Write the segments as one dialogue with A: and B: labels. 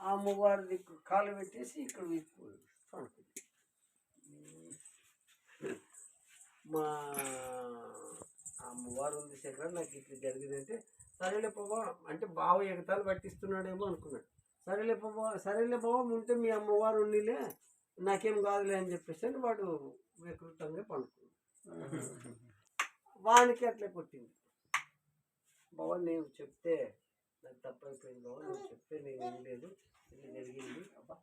A: ఆ అమ్మవారి దిక్కు కాలు పెట్టేసి ఇక్కడ పడుకుంది మా అమ్మవారు ఉంది శంకర నాకు ఇట్లా జరిగిందంటే సరేలే బాబా అంటే బావ ఎగతాలు పట్టిస్తున్నాడేమో అనుకున్నాడు. సరేలే బాబా సరేలే బాబా ఉంటే మీ అమ్మవారు ఉండిలే నాకేం కాదులే అని చెప్పేసి అని వాడు వికృతంగా పండుకున్నాడు వానికి అట్లే కొట్టింది. బాబా నేను చెప్తే నాకు తప్పైపోయింది బాబు నువ్వు చెప్తే నేను ఏం లేదు. ఇది జరిగింది. అబ్బా.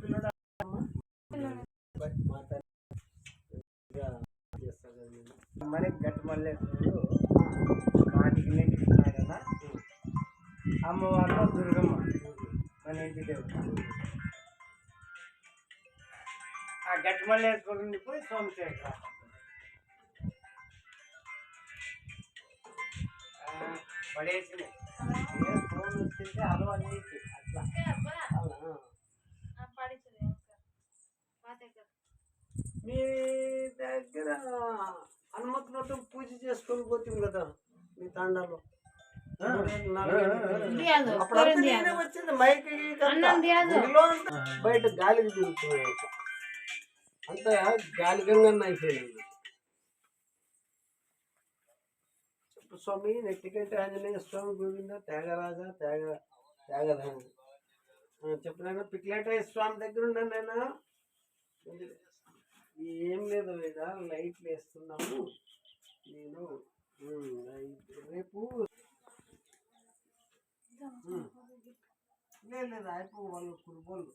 A: పిల్లడా?
B: మరి గట్టి మల్లేశ్వరుడు కాటికి నీటికి కదా. అమ్మవారు దుర్గమ్మ మన ఇంటి దేవుడు. ఆ గట్టి మల్లేశ్వరుడిని పోయి సోమశేఖర ఏ ఫోన్ వచ్చింటే అట్లా?
A: మీ దగ్గర. హనుమంతులతో పూజ చేసుకొని పోతుంది కదా మీ తాండాలో. వచ్చింది మైక్ బయట గాలికి తిరుగుతున్నాయి. అంతా గాలి గంగన్న అయిపోయింది. స్వామి నెట్టికంటే ఆంజనేయ స్వామి గోవింద త్యాగరాజ త్యాగ త్యాగరాజ చెప్పిన పిక్లేటయ్య స్వామి దగ్గర ఉన్నాను నేను ఏం లేదు వేద లైట్లు వేస్తున్నాము. నేను రేపు లేదు లేదు అయిపో వాళ్ళు కురుబోళ్ళు.